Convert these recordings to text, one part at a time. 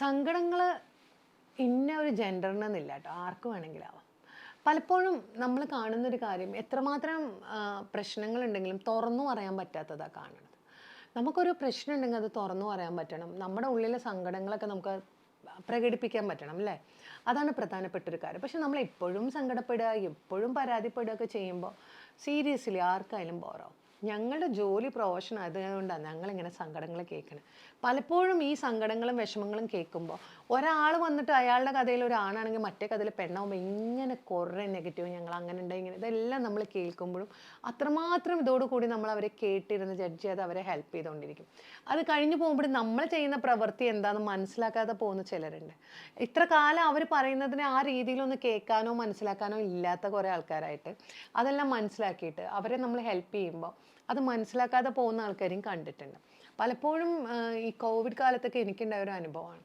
സങ്കടങ്ങൾ ഇന്ന ഒരു ജെൻഡറിനെന്നില്ല കേട്ടോ ആർക്ക് വേണമെങ്കിലും ആവാം പലപ്പോഴും നമ്മൾ കാണുന്നൊരു കാര്യം എത്രമാത്രം പ്രശ്നങ്ങളുണ്ടെങ്കിലും തുറന്നു പറയാൻ പറ്റാത്തതാണ് കാണുന്നത്. നമുക്കൊരു പ്രശ്നം ഉണ്ടെങ്കിൽ അത് തുറന്നു പറയാൻ പറ്റണം. നമ്മുടെ ഉള്ളിലെ സങ്കടങ്ങളൊക്കെ നമുക്ക് പ്രകടിപ്പിക്കാൻ പറ്റണം അല്ലേ? അതാണ് പ്രധാനപ്പെട്ട ഒരു കാര്യം. പക്ഷെ നമ്മൾ എപ്പോഴും സങ്കടപ്പെടുക എപ്പോഴും പരാതിപ്പെടുക ഒക്കെ ചെയ്യുമ്പോൾ സീരിയസ്ലി ആർക്കായാലും ബോറാവും ഞങ്ങളുടെ ജോലി പ്രൊഫഷൻ അതുകൊണ്ടാണ് ഞങ്ങളിങ്ങനെ സങ്കടങ്ങൾ കേൾക്കുന്നത് പലപ്പോഴും ഈ സങ്കടങ്ങളും വിഷമങ്ങളും കേൾക്കുമ്പോൾ ഒരാൾ വന്നിട്ട് അയാളുടെ കഥയിൽ ഒരു ആണാണെങ്കിൽ മറ്റേ കഥയിൽ പെണ്ണാകുമ്പോൾ ഇങ്ങനെ കുറേ നെഗറ്റീവ് ഞങ്ങൾ അങ്ങനെ ഉണ്ട് ഇങ്ങനെ ഇതെല്ലാം നമ്മൾ കേൾക്കുമ്പോഴും അത്രമാത്രം ഇതോടുകൂടി നമ്മൾ അവരെ കേട്ടിരുന്ന് ജഡ്ജ് ചെയ്ത് അവരെ ഹെൽപ്പ് ചെയ്തുകൊണ്ടിരിക്കും. അത് കഴിഞ്ഞു പോകുമ്പോഴും നമ്മൾ ചെയ്യുന്ന പ്രവൃത്തി എന്താണെന്ന് മനസ്സിലാക്കാതെ പോകുന്ന ചിലരുണ്ട്. ഇത്ര കാലം അവർ പറയുന്നതിനെ ആ രീതിയിലൊന്ന് കേൾക്കാനോ മനസ്സിലാക്കാനോ ഇല്ലാത്ത കുറേ ആൾക്കാരായിട്ട് അതെല്ലാം മനസ്സിലാക്കിയിട്ട് അവരെ നമ്മൾ ഹെൽപ്പ് ചെയ്യുമ്പോൾ അത് മനസ്സിലാക്കാതെ പോകുന്ന ആൾക്കാരെയും കണ്ടിട്ടുണ്ട്. പലപ്പോഴും ഈ കോവിഡ് കാലത്തൊക്കെ എനിക്കുണ്ടായ ഒരു അനുഭവമാണ്.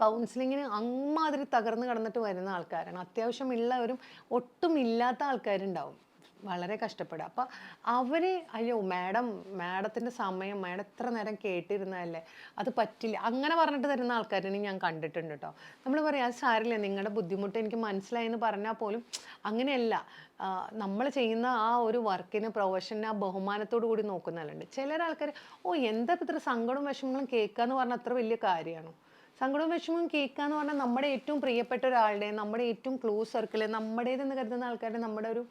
കൗൺസിലിങ്ങിന് അമ്മാതിരി തകർന്ന് കിടന്നിട്ട് വരുന്ന ആൾക്കാരാണ്. അത്യാവശ്യം ഉള്ളവരും ഒട്ടും ഇല്ലാത്ത ആൾക്കാരുണ്ടാവും. വളരെ കഷ്ടപ്പെടുക. അപ്പം അവർ അയ്യോ മാഡം മാഡത്തിന്റെ സമയം മാഡം എത്ര നേരം കേട്ടിരുന്നതല്ലേ? അത് പറ്റില്ല. അങ്ങനെ പറഞ്ഞിട്ട് തരുന്ന ആൾക്കാരെയും ഞാൻ കണ്ടിട്ടുണ്ട് കേട്ടോ നമ്മൾ പറയാം അത് സാരില്ല നിങ്ങളുടെ ബുദ്ധിമുട്ട് എനിക്ക് മനസ്സിലായി എന്ന് പറഞ്ഞാൽ പോലും അങ്ങനെയല്ല. നമ്മൾ ചെയ്യുന്ന ആ ഒരു വർക്കിന് പ്രൊഫഷന് ആ ബഹുമാനത്തോടു കൂടി നോക്കുന്നതല്ലുണ്ട് ചില ആൾക്കാർ ഓ എന്താ ഇത്ര സങ്കടവും വിഷമങ്ങളും കേൾക്കുക എന്ന് പറഞ്ഞാൽ അത്ര വലിയ കാര്യമാണോ? സങ്കടവും വിഷമവും കേൾക്കുക എന്ന് പറഞ്ഞാൽ നമ്മുടെ ഏറ്റവും പ്രിയപ്പെട്ട ഒരാളുടെ നമ്മുടെ ഏറ്റവും ക്ലോസ് സർക്കിൾ നമ്മുടേതെന്ന് കരുതുന്ന ആൾക്കാരുടെ നമ്മുടെ ഒരു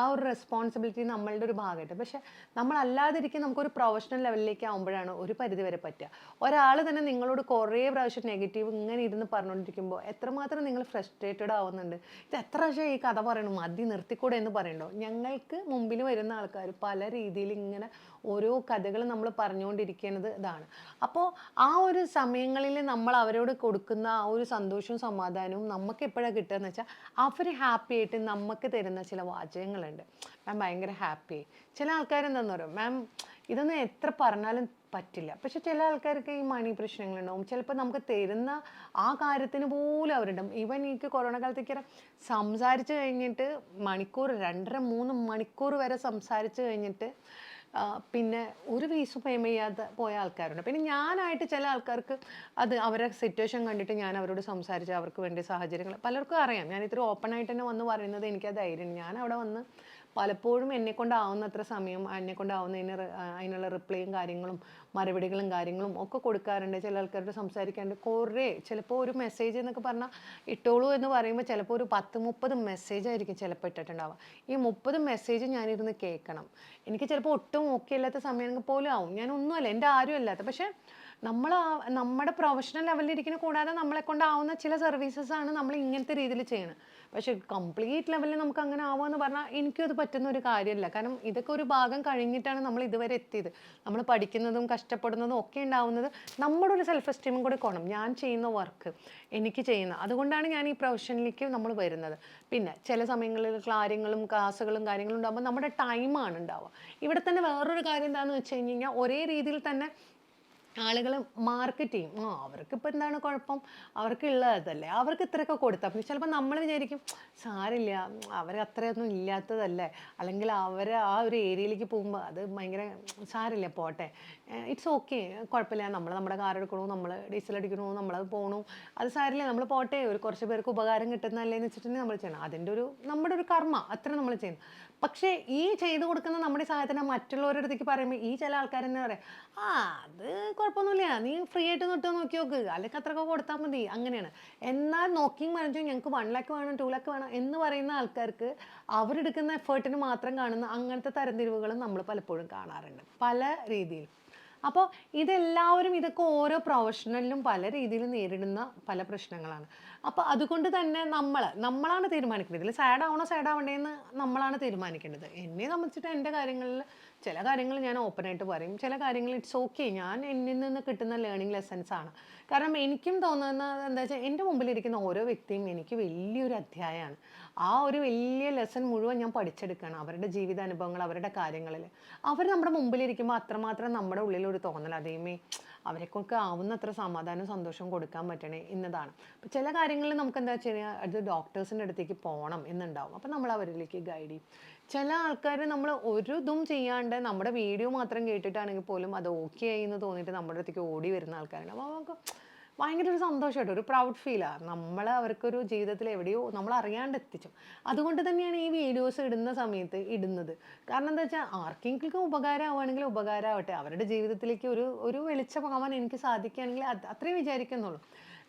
ആ ഒരു റെസ്പോൺസിബിലിറ്റി നമ്മളുടെ ഒരു ഭാഗമായിട്ട്. പക്ഷെ നമ്മളല്ലാതിരിക്കും നമുക്കൊരു പ്രൊഫഷണൽ ലെവലിലേക്ക് ആകുമ്പോഴാണ് ഒരു പരിധി വരെ പറ്റുക. ഒരാൾ തന്നെ നിങ്ങളോട് കുറേ പ്രാവശ്യം നെഗറ്റീവ് ഇങ്ങനെ ഇരുന്ന് പറഞ്ഞുകൊണ്ടിരിക്കുമ്പോൾ എത്രമാത്രം നിങ്ങൾ ഫ്രസ്ട്രേറ്റഡ് ആവുന്നുണ്ട്. ഇത് എത്ര പ്രാവശ്യം ഈ കഥ പറയണു? മതി നിർത്തിക്കൂടെ എന്ന് പറയണ്ടോ? ഞങ്ങൾക്ക് മുമ്പിൽ വരുന്ന ആൾക്കാർ പല രീതിയിൽ ഇങ്ങനെ ഓരോ കഥകൾ നമ്മൾ പറഞ്ഞുകൊണ്ടിരിക്കുന്നത് ഇതാണ്. അപ്പോൾ ആ ഒരു സമയങ്ങളിൽ നമ്മൾ അവരോട് കൊടുക്കുന്ന ആ ഒരു സന്തോഷവും സമാധാനവും നമുക്ക് എപ്പോഴാണ് കിട്ടുക എന്ന് വെച്ചാൽ അവർ ഹാപ്പി ആയിട്ട് നമുക്ക് തരുന്ന ചില വാചകങ്ങളുണ്ട് മാം ഭയങ്കര ഹാപ്പി ചില ആൾക്കാരെന്താണെന്ന് പറയും മാം ഇതൊന്നും എത്ര പറഞ്ഞാലും പറ്റില്ല. പക്ഷെ ചില ആൾക്കാർക്ക് ഈ മണി പ്രശ്നങ്ങളുണ്ടാവും. ചിലപ്പോൾ നമുക്ക് തരുന്ന ആ കാര്യത്തിന് പോലും അവരുണ്ടാവും. ഈവൻ എനിക്ക് കൊറോണ കാലത്തേക്ക് സംസാരിച്ച് കഴിഞ്ഞിട്ട് മണിക്കൂർ രണ്ടര മൂന്ന് മണിക്കൂർ വരെ സംസാരിച്ച് കഴിഞ്ഞിട്ട് പിന്നെ ഒരു ഫീസ് പേ ചെയ്യാതെ പോയ ആൾക്കാരുണ്ട്. പിന്നെ ഞാനായിട്ട് ചില ആൾക്കാർക്ക് അത് അവരുടെ സിറ്റുവേഷൻ കണ്ടിട്ട് ഞാൻ അവരോട് സംസാരിച്ച് അവർക്ക് വേണ്ടി സാഹചര്യങ്ങൾ പലർക്കും അറിയാം. ഞാൻ ഇത്ര ഓപ്പൺ ആയിട്ട് തന്നെ വന്ന് പറയുന്നത് എനിക്ക് ധൈര്യം ഞാൻ അവിടെ വന്ന് പലപ്പോഴും എന്നെ കൊണ്ടാവുന്നത്ര സമയം എന്നെ കൊണ്ടാവുന്നതിന് അതിനുള്ള റിപ്ലൈയും കാര്യങ്ങളും മറുപടികളും കാര്യങ്ങളും ഒക്കെ കൊടുക്കാറുണ്ട്. ചില ആൾക്കാരോട് സംസാരിക്കാറുണ്ട്. കുറേ ചിലപ്പോൾ ഒരു മെസ്സേജ് എന്നൊക്കെ പറഞ്ഞാൽ ഇട്ടോളൂ എന്ന് പറയുമ്പോൾ ചിലപ്പോൾ ഒരു പത്ത് മുപ്പത് മെസ്സേജ് ആയിരിക്കും ചിലപ്പോൾ ഇട്ടിട്ടുണ്ടാവുക. ഈ മുപ്പത് മെസ്സേജ് ഞാനിരുന്ന് കേൾക്കണം. എനിക്ക് ചിലപ്പോൾ ഒട്ടും ഓക്കെ ഇല്ലാത്ത സമയമാണെങ്കിൽ പോലും ആവും. ഞാൻ ഒന്നുമല്ല എന്റെ ആരും അല്ലാത്ത. പക്ഷേ നമ്മൾ നമ്മുടെ പ്രൊഫഷണൽ ലെവലിൽ ഇരിക്കുന്ന കൂടാതെ നമ്മളെ കൊണ്ടാവുന്ന ചില സർവീസസ് ആണ് നമ്മൾ ഇങ്ങനത്തെ രീതിയിൽ ചെയ്യുന്നത് പക്ഷെ കംപ്ലീറ്റ് ലെവലിൽ നമുക്ക് അങ്ങനെ ആവുമെന്ന് പറഞ്ഞാൽ എനിക്കും അത് പറ്റുന്ന ഒരു കാര്യമല്ല. കാരണം ഇതൊക്കെ ഒരു ഭാഗം കഴിഞ്ഞിട്ടാണ് നമ്മൾ ഇതുവരെ എത്തിയത്. നമ്മൾ പഠിക്കുന്നതും കഷ്ടപ്പെടുന്നതും ഒക്കെ ഉണ്ടാവുന്നത് നമ്മുടെ ഒരു സെൽഫ് എസ്റ്റീമും കൂടി കോണം ഞാൻ ചെയ്യുന്ന വർക്ക് എനിക്ക് ചെയ്യുന്ന അതുകൊണ്ടാണ് ഞാൻ ഈ പ്രൊഫഷനിലേക്ക് നമ്മൾ വരുന്നത്. പിന്നെ ചില സമയങ്ങളിൽ കാര്യങ്ങളും ക്ലാസ്സുകളും കാര്യങ്ങളും ഉണ്ടാകുമ്പോൾ നമ്മുടെ ടൈമാണ് ഉണ്ടാവുക. ഇവിടെ തന്നെ വേറൊരു കാര്യം എന്താണെന്ന് വെച്ച് കഴിഞ്ഞ് കഴിഞ്ഞാൽ ഒരേ രീതിയിൽ തന്നെ ആളുകൾ മാർക്കറ്റ് ചെയ്യും. ആ അവർക്കിപ്പോൾ എന്താണ് കുഴപ്പം? അവർക്കുള്ളതല്ലേ. അവർക്ക് ഇത്രയൊക്കെ കൊടുത്താൽ പക്ഷെ ചിലപ്പോൾ നമ്മൾ വിചാരിക്കും സാരില്ല അവർ അത്രയൊന്നും ഇല്ലാത്തതല്ലേ. അല്ലെങ്കിൽ അവർ ആ ഒരു ഏരിയയിലേക്ക് പോകുമ്പോൾ അത് ഭയങ്കര സാരില്ല പോട്ടെ. ഇറ്റ്സ് ഓക്കെ കുഴപ്പമില്ല. നമ്മൾ നമ്മുടെ കാർ എടുക്കണു നമ്മൾ ഡീസൽ അടിക്കണു നമ്മളത് പോകണു അത് സാരില്ല. നമ്മൾ പോട്ടെ. ഒരു കുറച്ച് പേർക്ക് ഉപകാരം കിട്ടുന്നതല്ലേ എന്ന് വെച്ചിട്ടുണ്ടെങ്കിൽ നമ്മൾ ചെയ്യണം. അതിന്റെ ഒരു നമ്മുടെ ഒരു കർമ്മ. അത്ര നമ്മൾ ചെയ്യുന്നു പക്ഷേ ഈ ചെയ്തു കൊടുക്കുന്ന നമ്മുടെ സാധനം മറ്റുള്ളവരുടെ അടുത്തേക്ക് പറയുമ്പോൾ ഈ ചില ആൾക്കാർ തന്നെ പറയാം ആ അത് കുഴപ്പമൊന്നുമില്ല. നീ ഫ്രീ ആയിട്ട് തൊട്ട് നോക്കി നോക്ക്. അല്ലെങ്കിൽ അത്രയൊക്കെ കൊടുത്താൽ മതി. അങ്ങനെയാണ്. എന്നാൽ നോക്കിയും പറഞ്ഞു ഞങ്ങൾക്ക് വൺ ലാക്ക് വേണം ടു ലാക്ക് വേണം എന്ന് പറയുന്ന ആൾക്കാർക്ക് അവരെടുക്കുന്ന എഫേർട്ടിന് മാത്രം കാണുന്ന അങ്ങനത്തെ തരംതിരിവുകളും നമ്മൾ പലപ്പോഴും കാണാറുണ്ട്. പല രീതിയിൽ. അപ്പോൾ ഇതെല്ലാവരും ഇതൊക്കെ ഓരോ പ്രൊഫഷണലിലും പല രീതിയിൽ നേരിടുന്ന പല പ്രശ്നങ്ങളാണ്. അപ്പോൾ അതുകൊണ്ട് തന്നെ നമ്മൾ നമ്മളാണ് തീരുമാനിക്കേണ്ടത്. ഇതിൽ സാഡ് ആവണോ സാഡ് ആവണ്ടേന്ന് നമ്മളാണ് തീരുമാനിക്കേണ്ടത്. എന്നെ സംബന്ധിച്ചിട്ട് എന്റെ കാര്യങ്ങളിൽ ചില കാര്യങ്ങൾ ഞാൻ ഓപ്പൺ ആയിട്ട് പറയും. ചില കാര്യങ്ങൾ ഇറ്റ്സ് ഓക്കെ ഞാൻ എന്നിൽ നിന്ന് കിട്ടുന്ന ലേണിംഗ് ലെസൺസ് ആണ്. കാരണം എനിക്കും തോന്നുന്നത് എന്താ വെച്ചാൽ എന്റെ മുമ്പിലിരിക്കുന്ന ഓരോ വ്യക്തിയും എനിക്ക് വലിയൊരു അധ്യായമാണ് ആ ഒരു വലിയ ലെസൺ മുഴുവൻ ഞാൻ പഠിച്ചെടുക്കുകയാണ്. അവരുടെ ജീവിതാനുഭവങ്ങൾ അവരുടെ കാര്യങ്ങളിൽ. അവർ നമ്മുടെ മുമ്പിലിരിക്കുമ്പോൾ അത്രമാത്രം നമ്മുടെ ഉള്ളിലൊരു തോന്നൽ അതേമേ അവരെക്കൊക്കെ ആവുന്നത്ര സമാധാനവും സന്തോഷവും കൊടുക്കാൻ പറ്റണേ എന്നതാണ്. അപ്പോൾ ചില കാര്യങ്ങളിൽ നമുക്ക് എന്താ വെച്ച് കഴിഞ്ഞാൽ അത് ഡോക്ടേഴ്സിന്റെ അടുത്തേക്ക് പോകണം എന്നുണ്ടാവും. അപ്പോൾ നമ്മൾ അവരിലേക്ക് ഗൈഡ് ചെയ്യും. ചില ആൾക്കാർ നമ്മൾ ഒരു ഇതും ചെയ്യാണ്ട് നമ്മുടെ വീഡിയോ മാത്രം കേട്ടിട്ടാണെങ്കിൽ പോലും അത് ഓക്കെ ആയി എന്ന് തോന്നിയിട്ട് നമ്മുടെ അടുത്തേക്ക് ഓടി വരുന്ന ആൾക്കാരുണ്ട്. അപ്പോൾ നമുക്ക് ഭയങ്കര ഒരു സന്തോഷമായിട്ട് ഒരു പ്രൗഡ് ഫീലാണ് നമ്മൾ അവർക്കൊരു ജീവിതത്തിൽ എവിടെയോ നമ്മൾ അറിയാണ്ട് എത്തിച്ചു അതുകൊണ്ട് തന്നെയാണ് ഈ വീഡിയോസ് ഇടുന്ന സമയത്ത് ഇടുന്നത്. കാരണം എന്താ വെച്ചാൽ ആർക്കെങ്കിലും ഉപകാരമാവുകയാണെങ്കിൽ ഉപകാരമാവട്ടെ. അവരുടെ ജീവിതത്തിലേക്ക് ഒരു ഒരു വെളിച്ചമാവാൻ എനിക്ക് സാധിക്കുകയാണെങ്കിൽ അത് അത്രയും വിചാരിക്കുന്നുള്ളൂ.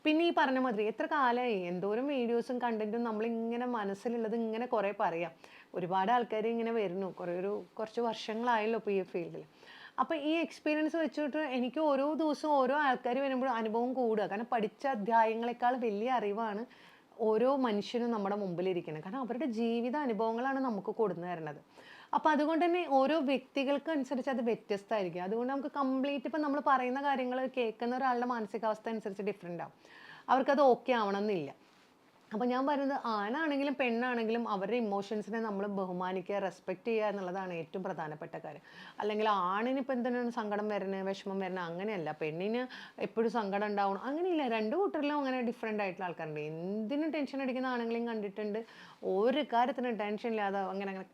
പിന്നെ ഈ പറഞ്ഞ മാതിരി എത്ര കാലമായി എന്തോരം വീഡിയോസും കണ്ടന്റും നമ്മളിങ്ങനെ മനസ്സിലുള്ളത് ഇങ്ങനെ കുറേ പറയാം. ഒരുപാട് ആൾക്കാർ ഇങ്ങനെ വരുന്നു. കുറേ ഒരു കുറച്ച് വർഷങ്ങളായല്ലോ ഇപ്പോൾ ഈ ഫീൽഡിൽ അപ്പോൾ ഈ എക്സ്പീരിയൻസ് വെച്ചിട്ട് എനിക്ക് ഓരോ ദിവസവും ഓരോ ആൾക്കാർ വരുമ്പോഴും അനുഭവം കൂടുക. കാരണം പഠിച്ച അധ്യായങ്ങളെക്കാൾ വലിയ അറിവാണ് ഓരോ മനുഷ്യനും നമ്മുടെ മുമ്പിലിരിക്കുന്നത് കാരണം അവരുടെ ജീവിത അനുഭവങ്ങളാണ് നമുക്ക് കൊടുന്നു തരുന്നത്. അപ്പോൾ അതുകൊണ്ട് തന്നെ ഓരോ വ്യക്തികൾക്ക് അനുസരിച്ച് അത് വ്യത്യസ്തമായിരിക്കും. അതുകൊണ്ട് നമുക്ക് കംപ്ലീറ്റ് ഇപ്പം നമ്മൾ പറയുന്ന കാര്യങ്ങൾ കേൾക്കുന്ന ഒരാളുടെ മാനസികാവസ്ഥ അനുസരിച്ച് ഡിഫറെന്റ് ആവും. അവർക്കത് ഓക്കെ ആവണമെന്നില്ല അപ്പോൾ ഞാൻ പറയുന്നത് ആണാണെങ്കിലും പെണ്ണാണെങ്കിലും അവരുടെ ഇമോഷൻസിനെ നമ്മൾ ബഹുമാനിക്കുക റെസ്പെക്ട് ചെയ്യുക എന്നുള്ളതാണ് ഏറ്റവും പ്രധാനപ്പെട്ട കാര്യം. അല്ലെങ്കിൽ ആണിന് ഇപ്പം എന്തിനാണ് സങ്കടം വരുന്നത് വിഷമം വരുന്നത് അങ്ങനെയല്ല. പെണ്ണിന് എപ്പോഴും സങ്കടം ഉണ്ടാവണം. അങ്ങനെയില്ല. രണ്ട് കൂട്ടരിലും അങ്ങനെ ഡിഫറെന്റ് ആയിട്ടുള്ള ആൾക്കാരുണ്ട്. എന്തിനും ടെൻഷൻ അടിക്കുന്ന ആണെങ്കിലും കണ്ടിട്ടുണ്ട്. ഒരു കാര്യത്തിനും ടെൻഷൻ ഇല്ലാതെ അങ്ങനെ അങ്ങനെ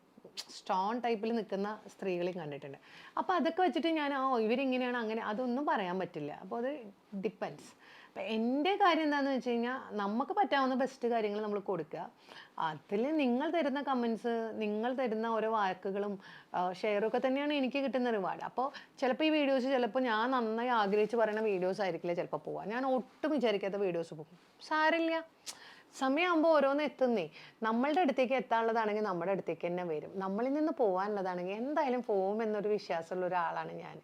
സ്ട്രോൺ ടൈപ്പിൽ നിൽക്കുന്ന സ്ത്രീകളെയും കണ്ടിട്ടുണ്ട്. അപ്പോൾ അതൊക്കെ വെച്ചിട്ട് ഞാൻ ആ ഇവരിങ്ങനെയാണ് അങ്ങനെ അതൊന്നും പറയാൻ പറ്റില്ല. അപ്പോൾ അത് ഡിപ്പെൻസ് അപ്പം എന്റെ കാര്യം എന്താണെന്ന് വെച്ച് കഴിഞ്ഞാൽ നമുക്ക് പറ്റാവുന്ന ബെസ്റ്റ് കാര്യങ്ങൾ നമ്മൾ കൊടുക്കുക അതിൽ നിങ്ങൾ തരുന്ന കമൻസ് നിങ്ങൾ തരുന്ന ഓരോ വാക്കുകളും ഷെയറൊക്കെ തന്നെയാണ് എനിക്ക് കിട്ടുന്ന റിവാർഡ് അപ്പോൾ ചിലപ്പോൾ ഈ വീഡിയോസ് ചിലപ്പോൾ ഞാൻ നന്നായി ആഗ്രഹിച്ച് പറയുന്ന വീഡിയോസ് ആയിരിക്കില്ല ചിലപ്പോൾ പോവുക ഞാൻ ഒട്ടും വിചാരിക്കാത്ത വീഡിയോസ് പോകും സാരമില്ല. സമയമാകുമ്പോൾ ഓരോന്ന് എത്തുന്നേ. നമ്മളുടെ അടുത്തേക്ക് എത്താനുള്ളതാണെങ്കിൽ നമ്മുടെ അടുത്തേക്ക് തന്നെ വരും. നമ്മളിൽ നിന്ന് പോകാനുള്ളതാണെങ്കിൽ എന്തായാലും പോകും എന്നൊരു വിശ്വാസമുള്ള ഒരാളാണ് ഞാൻ